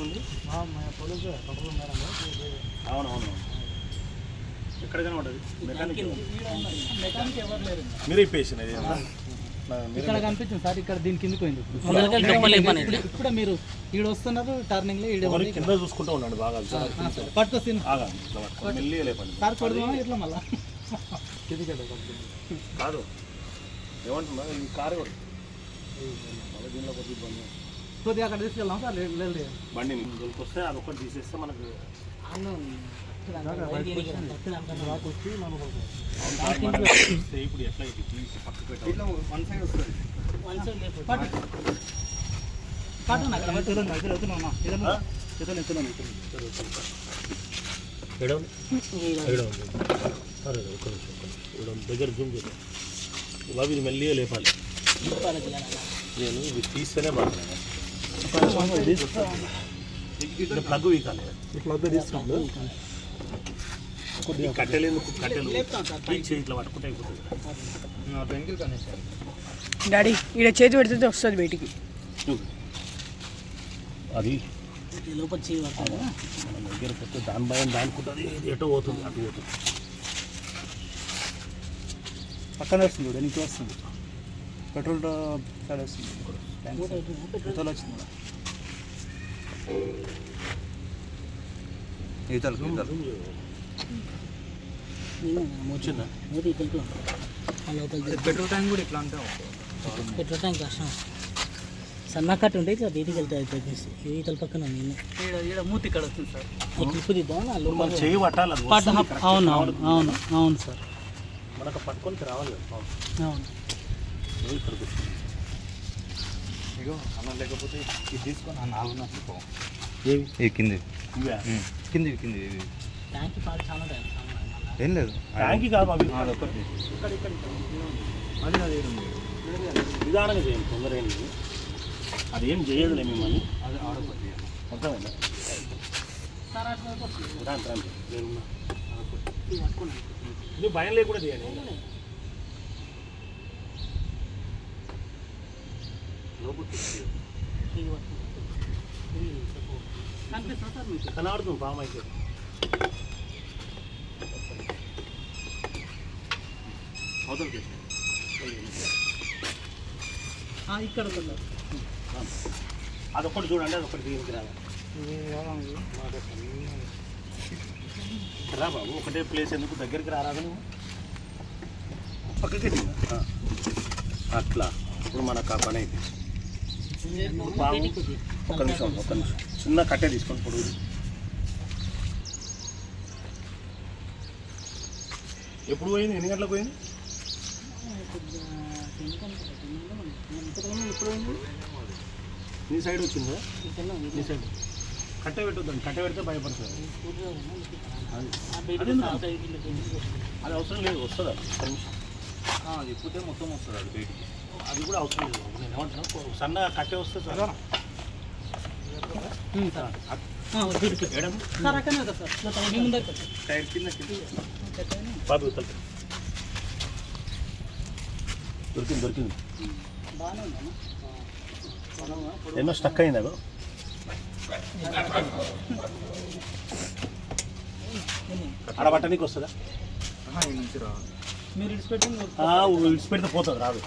ఉంది? అవునవును. ఎక్కడ కనబడ్డది? మెకానిక్ మెకానిక్ ఎవరు లేరు మీరే ఇప్పేసిన ఇక్కడ కనిపించింది సార్ ఇక్కడ దీని కిందకి పోయింది. ఇప్పుడు. మీరు ఈడ వస్తున్నారు టర్నింగ్లో. కింద చూసుకుంటూ ఉన్నాడు బాగా ఆ, సార్. కొడదామా? ఇట్లా మళ్ళా? కాదు. ఏమంటున్నా? ఈ కారు కూడా. దీనిలో కొద్దిగా ఇబ్బంది కొద్దిగా అక్కడ తీసుకెళ్దాం సార్ లేదు లేదు బండి దొరికొస్తే అది ఒకటి తీసేస్తే మనకు వచ్చి మనం అవును కాదు, మనకు తీస్తే ఇప్పుడు ఎట్లా ఇది తీసి పక్కకు పెట్టాలి వన్ సైడ్ వస్తుంది. పట్టు. పట్టు. నాకు ఇక్కడ ఎత్తులు ఎత్తులు ఎత్తులు ఇదన్నా ఆ? ఎత్తులు ఎత్తులు దగ్గర జూమ్ చేద్దాం. బాబు ఇది మెల్లిగా లేపాలి. నేను ఇది తీస్తేనే బాగుంది. ఇది ప్లగ్ వీకాలి. ప్లగ్ తీసుకోండి ఈ కట్టెలు ఎందుకు? కట్టెలు ఇట్లా పట్టుకుంటే అయిపోతుంది. డాడీ ఈడ చేతి పెడితే వస్తుంది బయటికి. అది లోపల చేయి దాని భయం దానికుంటుంది. ఎటో పోతుంది? అటు పోతుంది. పక్కన వస్తుంది చూడు నీకు వస్తుంది. పెట్రోల్ సైడ్ వస్తుంది. పెట్రోల్ వచ్చింది. వచ్చిందా పెట్రోల్ ట్యాంక్ కూడా ఇట్లా అంటే పెట్రోల్ ట్యాంక్ కష్టం సన్నకట్టు ఉంటే ఇట్లా బయటికి వెళ్తాయి తగ్గిస్తే ఈతల పక్కన నేను ఈడ ఈడ మూతి ఇక్కడ వస్తుంది సార్. Clip correct. అవును అవును అవును అవును సార్. మనకు పట్టుకొని రావాలి అవును. ఇక్కడికి. ఇగో అన్నం లేకపోతే ఇది తీసుకొని ఆ నాలుగు అనుకో ఏవి? కింది? ఇవే. కింది కింది చాలా ఉంటాయి. ఏం లేదు. ట్యాంక్ కాదు అవి అది నిదానంగా చేయండి తొందర ఏం లేదు. అది ఏం చేయదులే మిమ్మల్ని. అది ఆడొకటి అర్థమైందా రాండి నేనున్నా నువ్వు భయం లేకుండా చేయండి కనిపిస్తుంది సార్ మీకు కనబడుతుంది పాము అయితే అవతల ఇక్కడ అదొకటి చూడండి అదొకటి దీనికి రా బాబు ఒకటే ప్లేస్ ఎందుకు దగ్గరికి రారాదు నువ్వు పక్కకి అట్లా. ఇప్పుడు మనకు ఆ పని అయితే ఒక్క నిమిషం ఒక్క నిమిషం. చిన్న కట్టె తీసుకోండి పొడుగు ఎప్పుడు పోయింది? ఎన్ని గంటలకు పోయింది? నీ సైడ్ వచ్చిందా? నీ సైడ్. కట్టె పెట్టొద్దండి కట్టె పెడితే భయపడుతుంది. అది అవసరం లేదు వస్తుందా? ఒక్క అది ఇప్పుడే మొత్తం వస్తుంది అది బయటికి. అది కూడా అవసరం లేదు. నేను ఏమంటున్నా? సన్న కట్టె వస్తే సార్. టైర్ కింద బాబు దొరికింది దొరికింది. ఎన్నో స్టక్ అయింది అదో. ఆడ పట్టనీకి వస్తుందా? మీరు ఇడిచిపెట్టి ఆ, విడిచిపెడితే పోతుంది రాదు.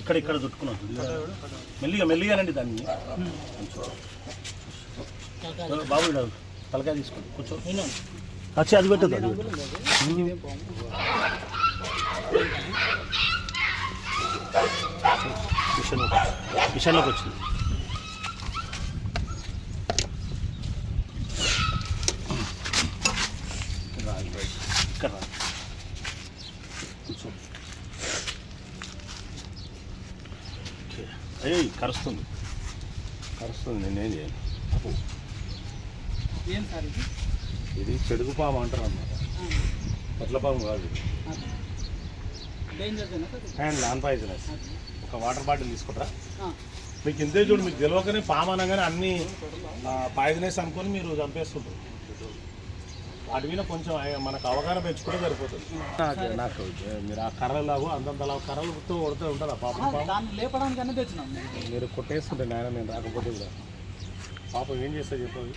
ఇక్కడ ఇక్కడ చుట్టుకున్నాం మెల్లిగా మెల్లిగానండి దాన్ని. బాబు తలకాయ తీసుకోండి. కూర్చో. వచ్చి అది పెట్టదు అది మిషన్ మిషన్లోకి వచ్చింది. రా, ఇక్కడ ఇక్కడ రా. కూర్చో ఏయ్ కరుస్తుంది. కరుస్తుంది నేనేం చేయను. అప్పు. ఏం సార్ ఇది? ఇది చెడుగు పాము అంటారు అన్నమాట పొట్ల పాము కాదు అండ్ నాన్ పాయిజనస్ ఒక వాటర్ బాటిల్ తీసుకుంటారా. మీకు ఇంతే చూడు మీకు తెలియకనే పాము అనగానే అన్ని పాయిజనస్ అనుకొని మీరు చంపేస్తుంటారు. అడవిలో కొంచెం మనకు అవగాహన పెంచుకుంటే సరిపోతుంది. నాకు నాకు మీరు ఆ కర్రలాగు అంతంతలా కర్రలు గుర్తు కొడుతూ ఉంటారా పాపం. పాపం దాన్ని లేపడానికి అన్నీ తెచ్చినాం మీరు కొట్టేస్తుంటే నాయన నేను రాకపోతే కూడా. పాపం ఏం చేస్తా చెప్పవి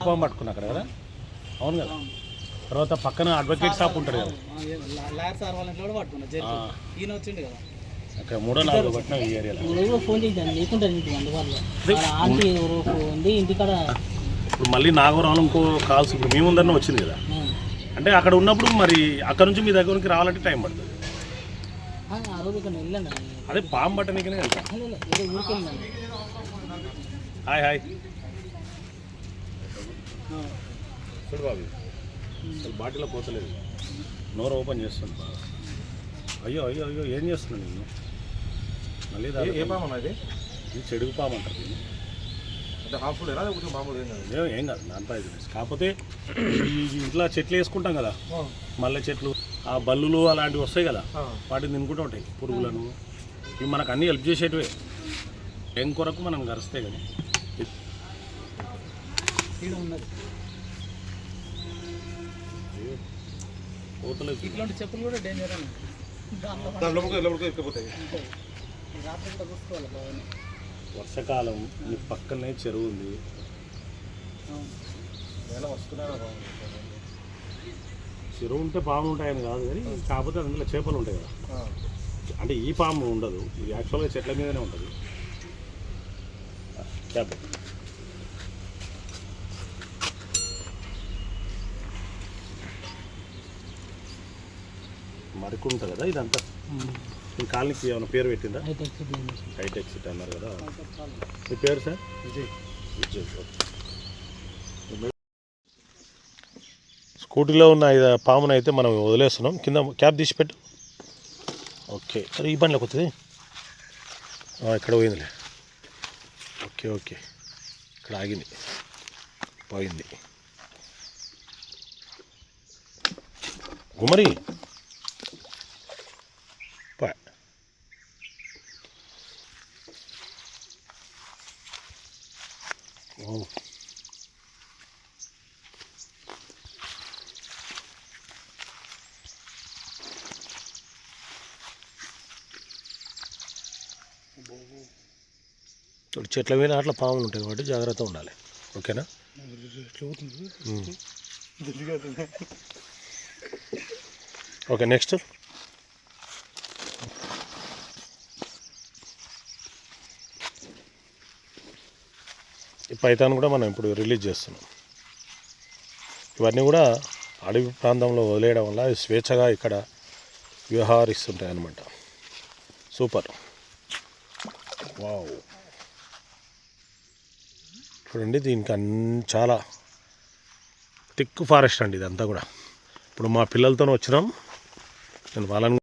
పాపం పట్టుకున్నా అక్కడ కదా? అవును కదా? తర్వాత పక్కన అడ్వకేట్ షాప్ ఉంటుంది కదా? లాయర్ సార్ వాళ్ళ ఇంట్లో కూడా పట్టుకున్నా జైలు ఈయన వచ్చిండు కదా. అక్కడ మూడో నాలుగో పట్టినా ఈ ఏరియాలో. ఎవరో ఫోన్ ఆంటీ ఉంది ఇంటికాడ ఇప్పుడు మళ్ళీ నాగవరం ఇంకో కాల్స్ ఇప్పుడు మీ ముందరనే వచ్చింది కదా. అంటే అక్కడ ఉన్నప్పుడు మరి అక్కడ నుంచి మీ దగ్గరికి రావాలంటే టైం పడుతుంది. అదే పాము పట్టనికనే హాయ్ హాయ్. చూడు బాబు అసలు బాటిలో పోతలేదు. నోరు ఓపెన్ చేస్తుంది బాగా అయ్యో అయ్యో అయ్యో ఏం చేస్తున్నాను నేను మళ్ళీ ఏ పాము అది ఇది చెడుగు పాము అంటారు దీన్ని. అంటే హార్మ్ఫుల్ ఎలా లేకపోతే మామూలు ఏం కాదు? ఏం- కాదు నాన్ పాయిజనస్ కాకపోతే ఈ ఇంట్లో చెట్లు వేసుకుంటాం కదా మల్లె చెట్లు ఆ బల్లులు అలాంటివి వస్తాయి కదా వాటిని తినుకుంటూ ఉంటాయి పురుగులను. ఇవి మనకు అన్నీ హెల్ప్ చేసేటివే. ఏం కొరకు మనం గరిస్తే ఉన్నది. కోతలేదు ఇట్లాంటి చెప్పులు కూడా డేంజర్ దాంట్లో దాంట్లో ఎల్లబడికి ఎక్కిపోతాయి రాత్రి కూడా చూసుకోవాలి బాగా వర్షాకాలం ఈ పక్కనే చెరువు ఉంది. చెరువు ఉంటే పాములు ఉంటాయని కాదు కానీ కాకపోతే అందులో చేపలు ఉంటాయి కదా. అంటే ఈ పాము ఉండదు. ఇది యాక్చువల్గా చెట్ల మీదనే ఉంటుంది. క్యాబ్ మరికి ఉంటుంది కదా ఇదంతా? మీ కాలనీకి ఏమైనా పేరు పెట్టిందా. హైటెక్ సిటీ అన్నారు కదా. మీ పేరు సార్? విజయ్. విజయ్ స్కూటీలో ఉన్న పామును అయితే మనం వదిలేస్తున్నాం. కింద క్యాప్ తీసి పెట్టు. ఓకే. అరే ఈ బండిలోకి వస్తుంది ఇక్కడ పోయిందిలే. Okay okay. ఇక్కడ ఆగింది. పోయింది. గుమరి ఓ ఇప్పుడు చెట్ల మీద అట్లా పాములు ఉంటాయి కాబట్టి జాగ్రత్త ఉండాలి. ఓకేనా. Okay next. పైతాన్ కూడా మనం ఇప్పుడు రిలీజ్ చేస్తున్నాం. ఇవన్నీ కూడా అడవి ప్రాంతంలో వదిలేయడం వల్ల అవి స్వేచ్ఛగా ఇక్కడ వ్యవహరిస్తుంటాయి అన్నమాట సూపర్ వావ్ చూడండి దీనికి అన్ చాలా థిక్ ఫారెస్ట్ అండి ఇదంతా కూడా. ఇప్పుడు మా పిల్లలతో వచ్చినాం. నేను వాళ్ళని